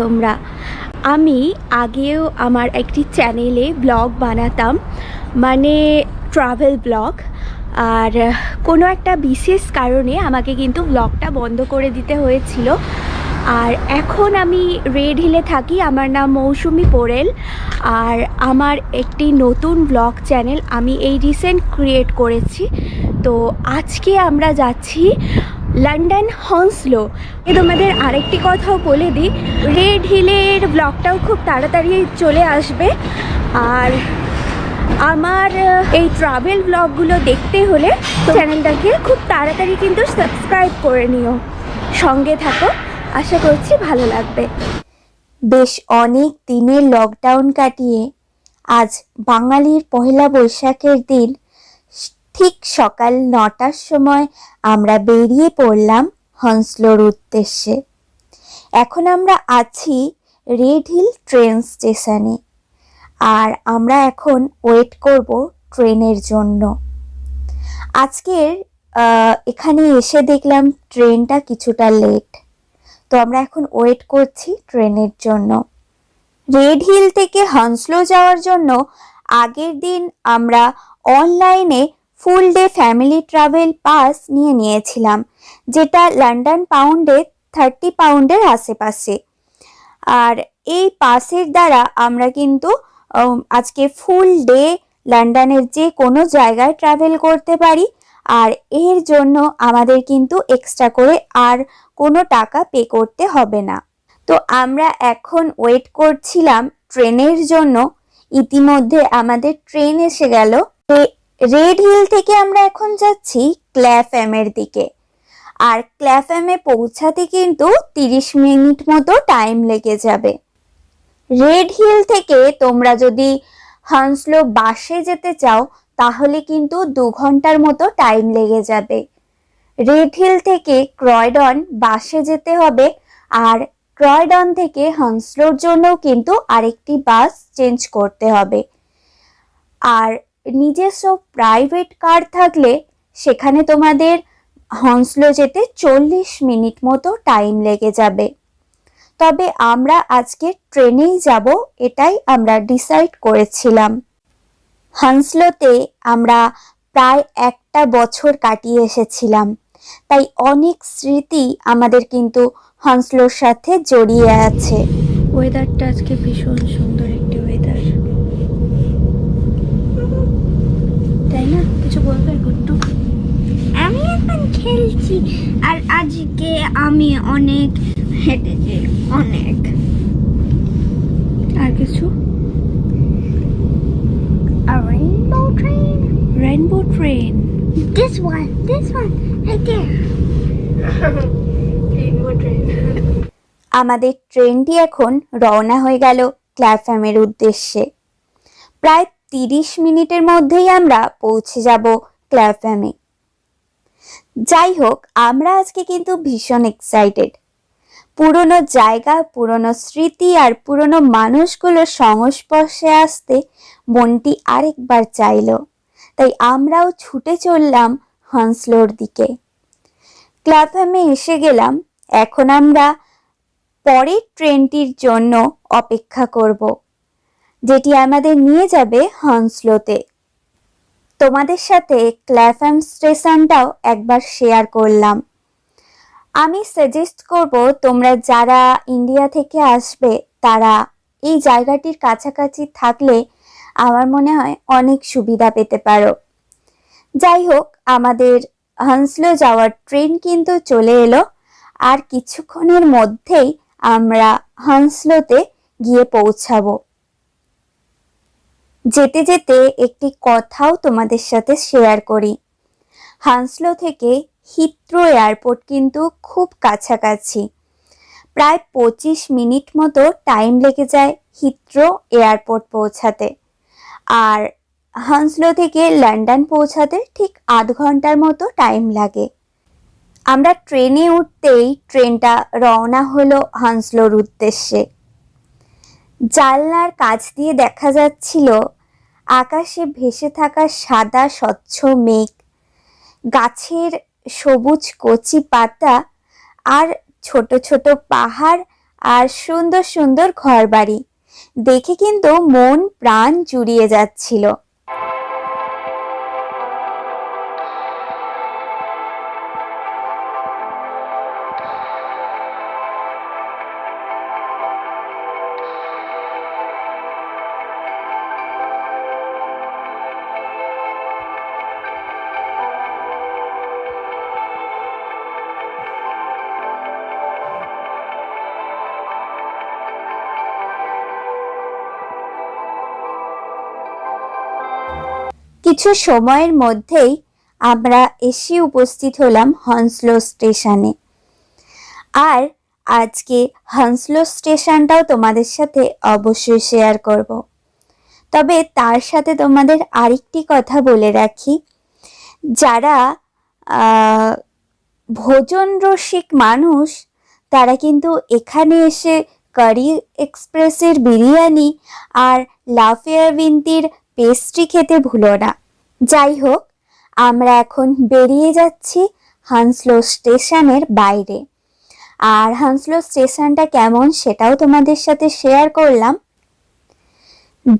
তোমরা। আমি আগেও আমার একটি চ্যানেলে ব্লগ বানাতাম মানে ট্রাভেল ব্লগ আর কোনো একটা বিশেষ কারণে আমাকে কিন্তু ব্লগটা বন্ধ করে দিতে হয়েছিল। আর এখন আমি রেড হিলে থাকি, আমার নাম মৌসুমি পোরেল আর আমার একটি নতুন ব্লগ চ্যানেল আমি এই রিসেন্ট ক্রিয়েট করেছি। তো আজকে আমরা যাচ্ছি লন্ডন হন্সলো। তোমাদের আরেকটি কথাও বলে দিই। রেড হিলের ব্লগটাও খুব তাড়াতাড়ি চলে আসবে। আর আমার এই ট্রাভেল ব্লগগুলো দেখতে হলে চ্যানেলটাকে খুব তাড়াতাড়ি কিন্তু সাবস্ক্রাইব করে নিও। সঙ্গে থাকো। আশা করছি ভালো লাগবে। বেশ অনেক দিনের লকডাউন কাটিয়ে আজ বাঙালির পহেলা বৈশাখের দিন ঠিক সকাল নটার সময় আমরা বেরিয়ে পড়লাম হন্সলোর উদ্দেশ্যে। এখন আমরা আছি রেড হিল ট্রেন স্টেশনে আর আমরা এখন ওয়েট করব ট্রেনের জন্য। আজকের এখানে এসে দেখলাম ট্রেনটা কিছুটা লেট। তো আমরা এখন ওয়েট করছি ট্রেনের জন্য। রেড হিল থেকে হন্সলো যাওয়ার জন্য আগের দিন আমরা অনলাইনে full day family travel pass নিয়ে নিয়েছিলাম, যেটা লন্ডন পাউন্ডে থার্টি পাউন্ডের আশেপাশে। আর এই পাসের দ্বারা আমরা কিন্তু আজকে ফুল ডে লন্ডনের যে কোনো জায়গায় ট্রাভেল করতে পারি, আর এর জন্য আমাদের কিন্তু এক্সট্রা করে আর কোনো টাকা পে করতে হবে না। তো আমরা এখন ওয়েট করছিলাম ট্রেনের জন্য, ইতিমধ্যে আমাদের ট্রেন এসে গেল। রেড হিল থেকে আমরা এখন যাচ্ছি ক্ল্যাফ্যামের দিকে। আর ক্ল্যাফ্যামে পৌঁছাতে কিন্তু তিরিশ মিনিট মতো টাইম লেগে যাবে। রেড হিল থেকে তোমরা যদি হান্সলো বাসে যেতে চাও, তাহলে কিন্তু দু ঘণ্টার মতো টাইম লেগে যাবে। রেড হিল থেকে ক্রয়ডন বাসে যেতে হবে, আর ক্রয়ডন থেকে হান্সলোর জন্যও কিন্তু আরেকটি বাস চেঞ্জ করতে হবে। আর নিজস্ব প্রাইভেট কার থাকলে সেখানে তোমাদের হন্সলো যেতে চল্লিশ মিনিট মতো টাইম লেগে যাবে। তবে আমরা আজকে ট্রেনেই যাব, এটাই আমরা ডিসাইড করেছিলাম। হান্সলোতে আমরা প্রায় একটা বছর কাটিয়ে এসেছিলাম। তাই অনেক স্মৃতি আমাদের কিন্তু হান্সলোর সাথে জড়িয়ে আছে। ওয়েদারটা আজকে ভীষণ সুন্দর একটি ওয়েদার তাই না কিছু বলবে গুড্ডু আমি এখন খেলছি আর আজকে আমি অনেক হেঁটেছি অনেক। আর কিছু? A rainbow train? Rainbow train This one, this one, right there. আমাদের ট্রেনটি এখন রওনা হয়ে গেল ক্ল্যাফ্যামের উদ্দেশ্যে। প্রায় তিরিশ মিনিটের মধ্যেই আমরা পৌঁছে যাব ক্ল্যাফ্যামে যাই হোক আমরা আজকে কিন্তু ভীষণ এক্সাইটেড পুরনো জায়গা, পুরনো স্মৃতি আর পুরনো মানুষগুলোর সংস্পর্শে আসতে মনটি আরেকবার চাইলো। তাই আমরাও ছুটে চললাম হান্সলোর দিকে। ক্লাফহ্যামে এসে গেলাম। এখন আমরা পরের ট্রেনটির জন্য অপেক্ষা করব, যেটি আমাদের নিয়ে যাবে হন্সলোতে। তোমাদের সাথে ক্ল্যাফহ্যাম স্টেশনটাও একবার শেয়ার করলাম। আমি সাজেস্ট করব তোমরা যারা ইন্ডিয়া থেকে আসবে, তারা এই জায়গাটির কাছাকাছি থাকলে আমার মনে হয় অনেক সুবিধা পেতে পারো। যাই হোক, আমাদের হান্সলো যাওয়ার ট্রেন কিন্তু চলে এলো। আর কিছুক্ষণের মধ্যেই আমরা হান্সলোতে গিয়ে পৌঁছাবো। যেতে যেতে একটি কথাও তোমাদের সাথে শেয়ার করি। হান্সলো থেকে হিত্রো এয়ারপোর্ট কিন্তু খুব কাছাকাছি। প্রায় পঁচিশ মিনিট মতো টাইম লেগে যায় হিত্রো এয়ারপোর্ট পৌঁছাতে। আর হান্সলো থেকে লন্ডন পৌঁছাতে ঠিক আধ ঘণ্টার মতো টাইম লাগে। আমরা ট্রেনে উঠতেই ট্রেনটা রওনা হলো হান্সলোর উদ্দেশ্যে। জানলার কাছ দিয়ে দেখা যাচ্ছিল আকাশে ভেসে থাকা সাদা স্বচ্ছ মেঘ, গাছের সবুজ কচি পাতা আর ছোট ছোট পাহাড় আর সুন্দর সুন্দর ঘরবাড়ি। দেখে কিন্তু মন প্রাণ জুড়িয়ে যাচ্ছিল। কিছু সময়ের মধ্যেই আমরা এসে উপস্থিত হলাম হন্সলো স্টেশনে। আর আজকে হন্সলো স্টেশনটাও তোমাদের সাথে অবশ্যই শেয়ার করব। তবে তার সাথে তোমাদের আরেকটি কথা বলে রাখি। যারা ভোজন রসিক মানুষ, তারা কিন্তু এখানে এসে কারি এক্সপ্রেসের বিরিয়ানি আর লাফিয়া বিনতির পেস্ট্রি খেতে ভুলো না। যাই হোক আমরা এখন বেরিয়ে যাচ্ছি হানসলো স্টেশনের বাইরে। আর হানসলো স্টেশনটা কেমন সেটাও তোমাদের সাথে শেয়ার করলাম।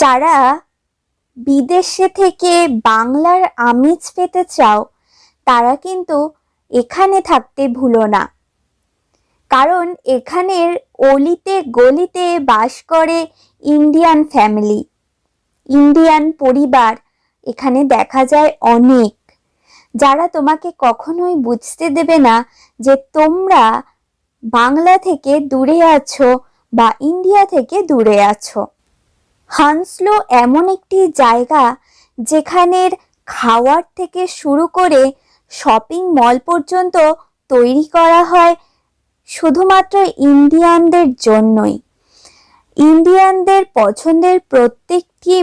যারা বিদেশে থেকে বাংলার আমেজ পেতে চাও, তারা কিন্তু এখানে থাকতে ভুলো না। কারণ এখানের অলিতে গলিতে বাস করে ইন্ডিয়ান ফ্যামিলি, ইন্ডিয়ান পরিবার এখানে দেখা যায় অনেক। যারা তোমাকে কখনোই বুঝতে দেবে না যে তোমরা বাংলা থেকে দূরে আছো বা ইন্ডিয়া থেকে দূরে আছো। হান্সলো এমন একটি জায়গা যেখানের খাওয়ার থেকে শুরু করে শপিং মল পর্যন্ত তৈরি করা হয় শুধুমাত্র ইন্ডিয়ানদের জন্যই। ইন্ডিয়ানদের পছন্দের প্রত্যেকটি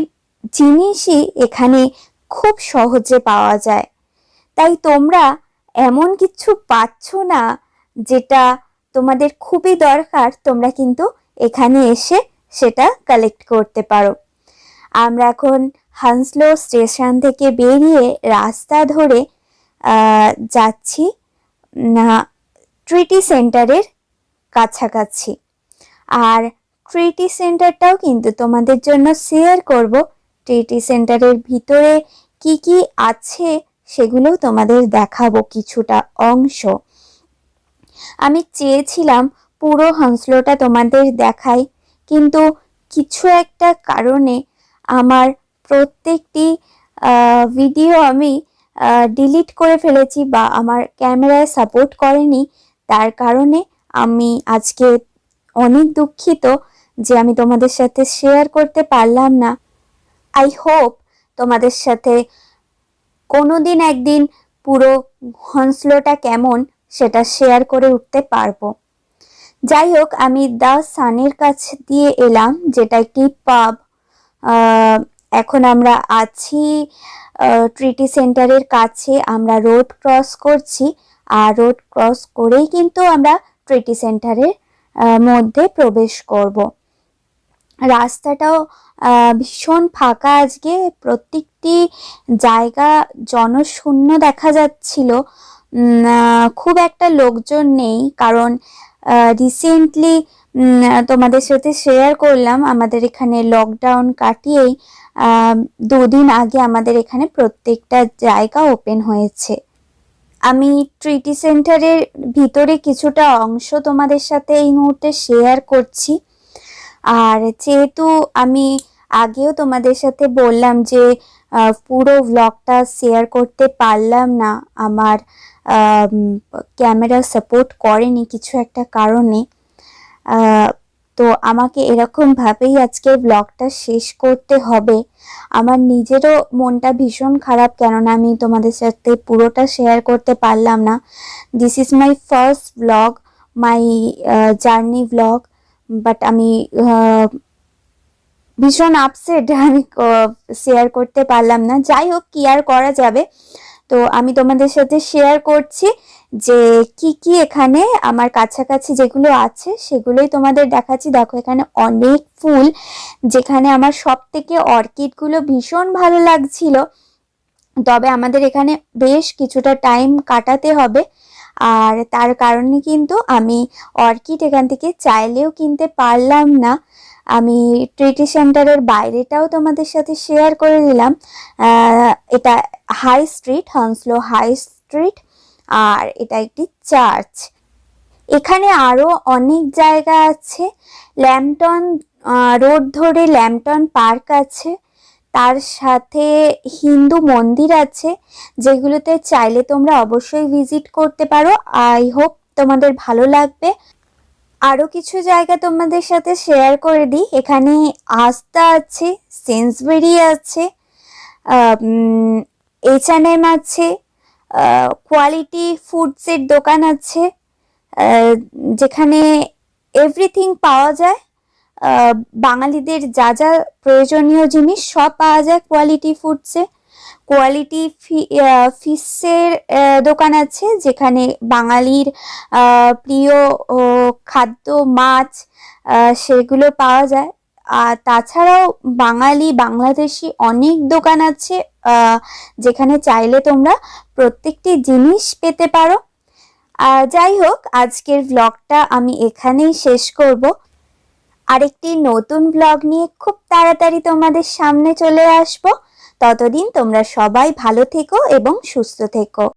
জিনিসই এখানে খুব সহজে পাওয়া যায়। তাই তোমরা এমন কিছু পাচ্ছ না যেটা তোমাদের খুবই দরকার, তোমরা কিন্তু এখানে এসে সেটা কালেক্ট করতে পারো। আমরা এখন হান্সলো স্টেশন থেকে বেরিয়ে রাস্তা ধরে যাচ্ছি, না, ট্রিটি সেন্টারের কাছাকাছি। আর ট্রিটি সেন্টারটাও কিন্তু তোমাদের জন্য শেয়ার করব। ট্রিটি সেন্টারের ভিতরে কি কি আছে সেগুলোও তোমাদের দেখাবো কিছুটা অংশ। আমি চেয়েছিলাম পুরো হাঁসলোটা তোমাদের দেখাই, কিন্তু কিছু একটা কারণে আমার প্রত্যেকটি ভিডিও আমি ডিলিট করে ফেলেছি বা আমার ক্যামেরায় সাপোর্ট করেনি। তার কারণে আমি আজকে অনেক দুঃখিত যে আমি তোমাদের সাথে শেয়ার করতে পারলাম না। আই হোপ তোমাদের সাথে কোনো দিন একদিন পুরো হন্সলোটা কেমন সেটা শেয়ার করে উঠতে পারব। যাই হোক, আমি দ্য সানের কাছে দিয়ে এলাম, যেটা একটি পাব এখন আমরা আছি ট্রিটি সেন্টারের কাছে। আমরা রোড ক্রস করছি, আর রোড ক্রস করেই কিন্তু আমরা ট্রিটি সেন্টারের মধ্যে প্রবেশ করব। রাস্তাটাও ভীষণ ফাঁকা আজকে। প্রত্যেকটি জায়গা জনশূন্য দেখা যাচ্ছিল। খুব একটা লোকজন নেই কারণ রিসেন্টলি তোমাদের সাথে শেয়ার করলাম আমাদের এখানে লকডাউন কাটিয়েই দুদিন আগে আমাদের এখানে প্রত্যেকটা জায়গা ওপেন হয়েছে। আমি ট্রিটি সেন্টারের ভিতরে কিছুটা অংশ তোমাদের সাথে এই মুহূর্তে শেয়ার করছি। আর যেহেতু আমি আগেও তোমাদের সাথে বললাম যে পুরো ভ্লগটা শেয়ার করতে পারলাম না, আমার ক্যামেরা সাপোর্ট করেনি কিছু একটা কারণে। তো আমাকে এরকমভাবেই আজকের ব্লগটা শেষ করতে হবে। আমার নিজেরও মনটা ভীষণ খারাপ, কেননা আমি তোমাদের সাথে পুরোটা শেয়ার করতে পারলাম না। This is my first blog my journey blog but আমি ভীষণ আপসেট আমি শেয়ার করতে পারলাম না। যাই হোক, কি আর করা যাবে? তো আমি তোমাদের সাথে শেয়ার করছি যে কি কি এখানে আমার কাছাকাছি যেগুলো আছে, সেগুলোই তোমাদের দেখাচ্ছি। দেখো, এখানে অনেক ফুল, যেখানে আমার সব থেকে অর্কিডগুলো ভীষণ ভালো লাগছিল। তবে আমাদের এখানে বেশ কিছুটা টাইম কাটাতে হবে। আর তার কারণে কিন্তু আমি অর্কিড এখান থেকে চাইলেও কিনতে পারলাম না। আমি ট্রিটি সেন্টারের বাইরেটাও তোমাদের সাথে শেয়ার করে দিলাম। এটা high street Hounslow high street আর এটা একটি চার্চ এখানে আরও অনেক জায়গা আছে। ল্যাম্পটন রোড ধরে ল্যাম্পটন পার্ক আছে। তার সাথে হিন্দু মন্দির আছে, যেগুলোতে চাইলে তোমরা অবশ্যই ভিজিট করতে পারো। আই হোপ তোমাদের ভালো লাগবে। আরও কিছু জায়গা তোমাদের সাথে শেয়ার করে দিই। এখানে আস্তা আছে সেন্সবেরি আছে এইচ অ্যান্ড এম আছে কোয়ালিটি ফুডসের দোকান আছে যেখানে এভরিথিং পাওয়া যায়। বাঙালিদের যা যা প্রয়োজনীয় জিনিস সব পাওয়া যায় কোয়ালিটি ফুডসে কোয়ালিটি ফিশের দোকান আছে যেখানে বাঙালির প্রিয় খাদ্য, মাছ সেগুলো পাওয়া যায়। আর তাছাড়াও বাঙালি, বাংলাদেশি অনেক দোকান আছে যেখানে চাইলে তোমরা প্রত্যেকটি জিনিস পেতে পারো। যাই হোক, আজকের ব্লগটা আমি এখানেই শেষ করব। আরেকটি নতুন ব্লগ নিয়ে খুব তাড়াতাড়ি তোমাদের সামনে চলে আসব। ততদিন তোমরা সবাই ভালো থেকো এবং সুস্থ থেকো।